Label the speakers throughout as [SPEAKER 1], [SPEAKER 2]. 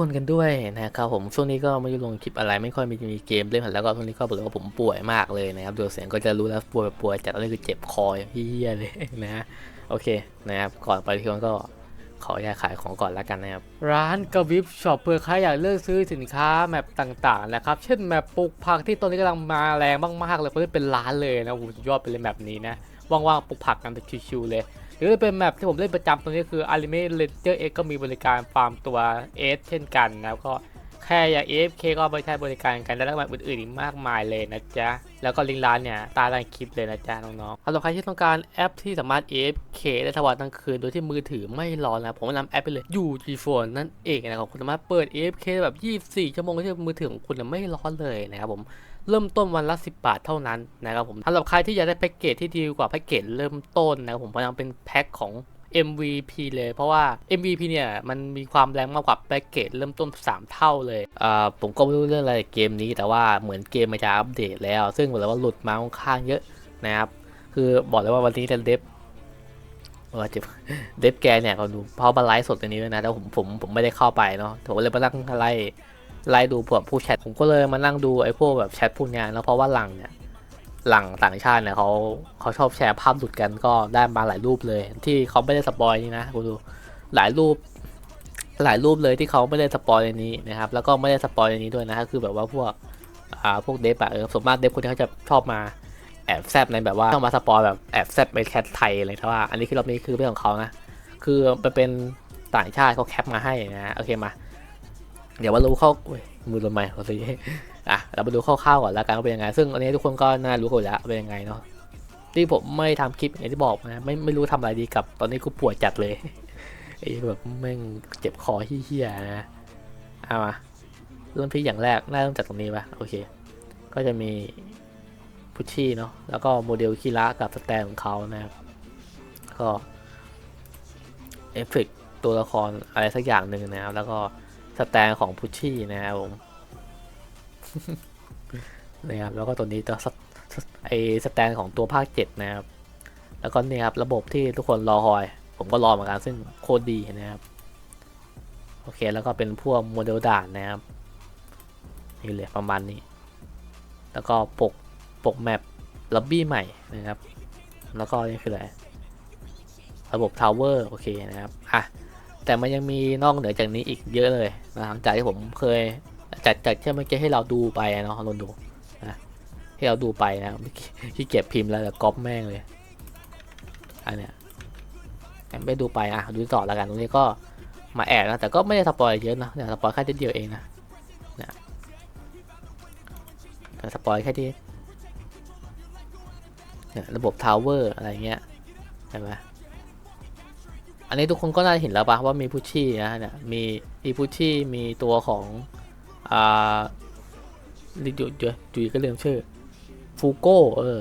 [SPEAKER 1] คนกันด้วยนะครับผมช่วงนี้ก็ไม่ได้ลงคลิปอะไรไม่ค่อยมีมีเกมเล่นแล้วก็ช่วงนี้ก็บอกเลยว่าผมป่วยมากเลยนะครับดูเสียงก็จะรู้แล้วป่วยป่วยจัดแล้วคือเจ็บคออย่างเฮี้ยเลยนะโอเคนะครับก่อนไปที่มันก็ขออนุญาขายของก่อนแล้วกันนะครับ ร้านกวิฟช็อปเพื่อใครอยากเลือกซื้อสินค้าแมปต่างๆนะครับ เช่นแมปปลูกผักที่ตอนนี้กำลังมาแรงมากๆเลยเพราะเป็นร้านเลยนะโอ้โหสุดยอดไปเลยแมปนี้นะว่างๆปลูกผักกันแบบชิวๆเลย หรือเป็นแมปที่ผมเล่นประจำตรงนี้คือ Anime Ranger X ก็มีบริการฟาร์มตัว S เช่นกันนะก็แค่อยาก AFK ก็ไปใช้บริการกันแล้วก็แบบอื่นๆอีกมากมายเลยนะจ๊ะ แล้วก็ลิงก์ร้านเนี่ยตาล่างคลิปเลยนะจ๊ะน้องๆสำหรับใครที่ต้องการแอปที่สามารถ AFK ได้ทั้งวันทั้งคืนโดยที่มือถือไม่ร้อนนะผมแนะนำแอปไปเลย UG Phone นั่นเองนะครับคุณสามารถเปิด AFK แบบ 24 ชั่วโมงที่มือถือของคุณไม่ร้อนเลยนะครับผม เริ่มต้นวันละ 10 บาทเท่านั้นนะครับผมสำหรับใครที่อยากได้แพ็กเกจที่ดีกว่าแพ็กเกจเริ่มต้นนะครับผมพยายามเป็นแพ็กของ MVP เลยเพราะว่า MVP เนี่ยมันมีความแรงมากกว่าแพ็กเกจเริ่มต้น 3 เท่าเลยอ่าผมก็ไม่รู้เรื่องอะไรเกมนี้ แต่ว่าเหมือนเกมมันจะอัปเดตแล้ว ซึ่งบอกเลยว่าหลุดมาค่อนข้างเยอะนะครับ คือบอกเลยว่าวันนี้จะเดฟว่าเจ็บเดฟแกเนี่ยเขาดูเพราะมาไลฟ์สดอันนี้ด้วยนะแต่ผมผมผมไม่ได้เข้าไปเนาะผมเลยมานั่งไล่ ไล่ดูพวกผู้แชทผมก็เลยมานั่งดูไอ้พวกแบบแชทพวกเนี้ยแล้วเพราะว่าหลังเนี่ยหลังต่างชาติเนี่ยเขาเขาชอบแชร์ภาพหลุดกันก็ได้มาหลายรูปเลย ที่เขาไม่ได้สปอยนี่นะคุณดูหลายรูป หลายรูปเลยที่เขาไม่ได้สปอยในนี้นะครับ แล้วก็ไม่ได้สปอยในนี้ด้วยนะคือแบบว่าพวกอ่าพวกเดฟอะเออส่วนมากเดฟคนที่เขาจะชอบมาแอบแซบในแบบว่าต้องมาสปอยแบบแอบแซบในแคทไทยเลยแต่ว่าอันนี้คือรอบนี้คือเป็นของเขานะคือมันเป็นต่างชาติเขาแคปมาให้นะโอเคมา เดี๋ยวว่ารู้เข้าอุ้ยมือลงไม้ขอสิอะเราไปดูคร่าวๆก่อนแล้วกันว่าเป็นยังไง ซึ่งอันนี้ทุกคนก็น่ารู้กันอยู่แล้วเป็นยังไงเนาะที่ผมไม่ทำคลิปอย่างที่บอกนะไม่ไม่รู้ทำอะไรดีกับ ตอนนี้กูปวดจัดเลยไอ้แบบแม่งเจ็บคอเฮี้ยๆนะเอามาเริ่มที่อย่างแรกน่าเริ่มจากตรงนี้ปะโอเค ก็จะมีพุชชี่เนาะแล้วก็โมเดลคีระกับสแตนของเขานะครับก็เอฟเฟกต์ตัวละครอะไรสักอย่างหนึ่งนะครับแล้วก็ สแตนของพุชชี่นะครับผมนะครับแล้วก็ตัวนี้ตัวไอสแตนของตัวภาค7นะครับ แล้วก็เนี่ยครับระบบที่ทุกคนรอคอย ผมก็รอเหมือนกันซึ่งโคตรดีนะครับ โอเคแล้วก็เป็นพวกโมเดลด่านนะครับนี่เลยประมาณนี้ แล้วก็ปกปกแมปล็อบบี้ใหม่นะครับ แล้วก็นี่คืออะไรระบบทาวเวอร์โอเคนะครับ อะ แต่มันยังมีนอกเหนือจากนี้อีกเยอะเลยนะหลังจากที่ผมเคยจากจากที่เมื่อกี้ให้เราดูไปเนาะลองดูนะให้เราดูไปนะที่เก็บพิมพ์แล้วแต่ก๊อปแม่งเลยอันเนี้ยไม่ดูไปอะดูต่อแล้วกันตรงนี้ก็มาแอบนะแต่ก็ไม่ได้สปอยเยอะนะเนี่ยสปอยแค่นิดเดียวเองนะเนี่ยแต่สปอยแค่ที่เนี่ยระบบทาวเวอร์อะไรเงี้ยเห็นไหม นนี้ทุกคนก็น่าจะเห็นแล้วปะว่ามีพุชชี่นะเนี่ยมีมีพุชชี่มีตัวของอ่าดิจุจุจุยก็เริ่มชื่อฟูโก้เออ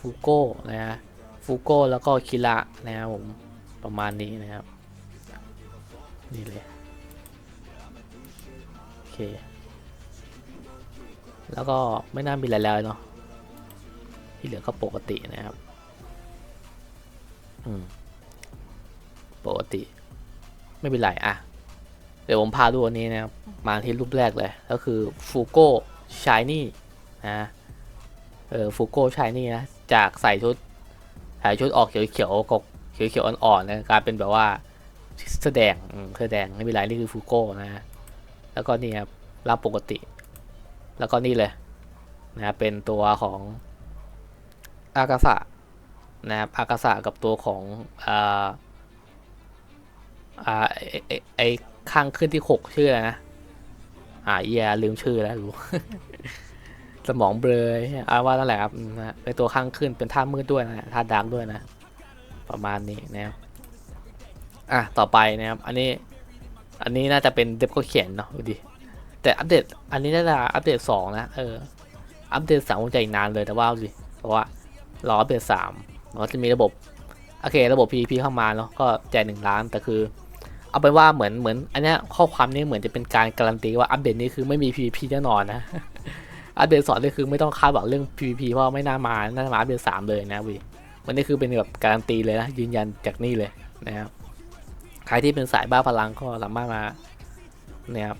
[SPEAKER 1] ฟูโก้นะฮะฟูโก้แล้วก็คิระนะครับผมประมาณนี้นะครับ นี่เลยโอเค แล้วก็ไม่น่ามีอะไรแล้วเนาะที่เหลือก็ปกตินะครับ อืม ปกติ ไม่เป็นไรอะ เดี๋ยวผมพาดูอันนี้นะครับ มาที่รูปแรกเลย ก็คือฟูโก้ชายนี่นะเออฟูโก้ชายนี่นะ จากใส่ชุดใส่ชุดออกเขียวเขียวกเขียวเขียวอ่อนๆนะกลายเป็นแบบว่าเสื้อแดงเสื้อแดงไม่เป็นไรนี่คือฟูโก้นะ แล้วก็นี่ครับรับปกติ แล้วก็นี่เลยนะเป็นตัวของอากาสะนะครับอากาสะกับตัวของอ่า อ่าไอไอ้ข้างขึ้นที่หกชื่ออะไรนะอ่าเอียลืมชื่อแล้วรู้ สมองเบลยอาว่านั่นแหละครับนะเป็นตัวข้างขึ้นเป็นท่ามืดด้วยนะท่าดำด้วยนะ ประมาณนี้นะครับอะต่อไปนะครับ อันนี้ อันนี้น่าจะเป็นเดฟก็เขียนเนาะดูดิแต่อัปเดต อันนี้น่าจะอัปเดตสองนะเอออัปเดตสามคงจะอีกนานเลยแต่ว่าดูดิเพราะว่ารออัปเดตสามมันก็จะมีระบบโอเค ระบบ PVP เข้ามาเนาะก็แจกหนึ่งล้านแต่คือ เอาเป็นว่าเหมือนเหมือนอันนี้ข้อความนี้เหมือนจะเป็นการการันตีว่าอัปเดตนี้คือไม่มี PVP แน่นอนนะอัปเดตสองนี่คือไม่ต้องคาดหวังเรื่อง PVP เพราะไม่น่ามาน่ามาอัปเดตสามเลยนะวิวันนี้คือเป็นแบบการันตีเลยนะยืนยันจากนี่เลยนะครับใครที่เป็นสายบ้าพลังก็สามารถมาเนี่ยครับ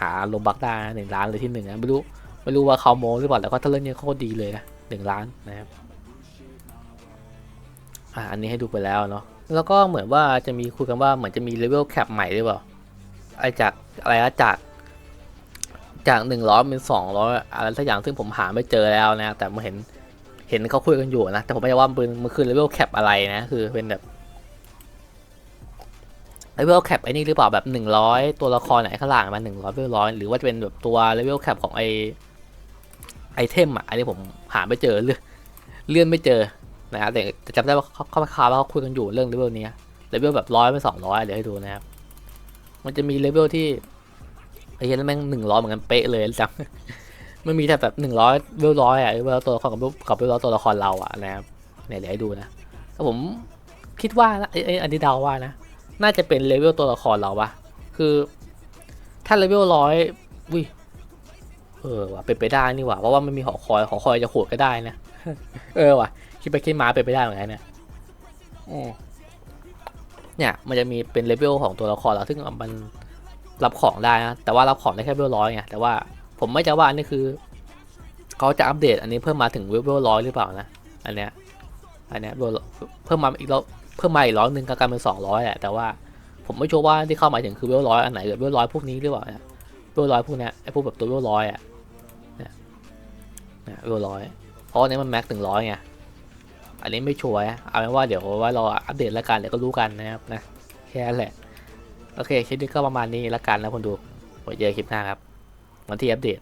[SPEAKER 1] หาโลบักได้หนึ่งล้านเลยที่หนึ่งนะไม่รู้ไม่รู้ว่าเขาโมหรือเปล่าแต่ก็ถ้าเรื่องนี้โคตรดีเลยนะหนึ่งล้านนะครับอ่าอันนี้ให้ดูไปแล้วเนาะ แล้วก็เหมือนว่าจะมีคุยกันว่าเหมือนจะมีเลเวลแคปใหม่หรือเปล่าไอจากอะไรนะจาก จากหนึ่งร้อยเป็นสองร้อยอะไรสักอย่างซึ่งผมหาไม่เจอแล้วนะ แต่มาเห็นเห็นเขาคุยกันอยู่นะ แต่ผมไม่รู้ว่ามันมันคือเลเวลแคปอะไรนะ คือเป็นแบบเลเวลแคปไอ้นี่หรือเปล่าแบบหนึ่งร้อยตัวละครไหนข้างล่างมาหนึ่งร้อยเลเวลร้อยหรือว่าจะเป็นแบบตัวเลเวลแคปของไอไอเทมอะอันนี้ผมหาไม่เจอเลื่อนเลื่อนไม่เจอ นะครับแต่จำได้ว่าเขาเขาคาว่าเขาคุยกันอยู่เรื่องเลเวลนี้เลเวลแบบร้อยเป็นสองร้อยเดี๋ยวให้ดูนะครับ มันจะมีเลเวลที่ไอ้เหี้ยแล้วแม่งหนึ่งร้อยเหมือนกันเป๊ะเลยจังมันมีแต่แบบหนึ่งร้อยเลเวลร้อยอะเลเวลตัวละครกับกับเวลร้อยตัวละครเราอะนะครับเนี่ยเดี๋ยวให้ดูนะแต่ผมคิดว่านะไอ้อันนี้เดาว่านะ น่าจะเป็นเลเวลตัวละครเราปะคือถ้าเลเวลร้อยอุ้ยเออว่ะเป็นไปได้นี่หว่าเพราะว่ามันมีหอคอยหอคอยจะขวดก็ได้นะ เออว่ะ คิดไปคิดมาเป็นไปได้เหมือนกันเนี่ยอืมเนี่ยมันจะมีเป็นเลเวลของตัวละครเราซึ่งมันรับของได้นะแต่ว่ารับของได้แค่เวลร้อยไงแต่ว่าผมไม่จะว่าอันนี้คือเขาจะอัปเดตอันนี้เพิ่มมาถึงเวลร้อยหรือเปล่านะอันเนี้ยอันเนี้ยเวลเพิ่มมาอีกร้อยเพิ่มมาอีกร้อยหนึ่งกลายเป็นสองร้อยแหละแต่ว่าผมไม่ชัวร์ว่าที่เข้าหมายถึงคือเวลร้อยอันไหนหรือเวลร้อยพวกนี้หรือเปล่าเนี่ยเวลร้อยพวกเนี้ยไอ้พวกแบบตัวเวลร้อยอะเนี่ยเนี่ยเวลร้อยเพราะอันนี้มันแม็กถึงร้อยไง อันนี้ไม่ชัวร์เอาเป็นว่าเดี๋ยวว่ารออัปเดตแล้วกันเดี๋ยวก็รู้กันนะครับนะแค่นั้นแหละ โอเคคลิปนี้ก็ประมาณนี้แล้วกันนะคนดูไว้เจอคลิปหน้าครับวันที่อัปเดต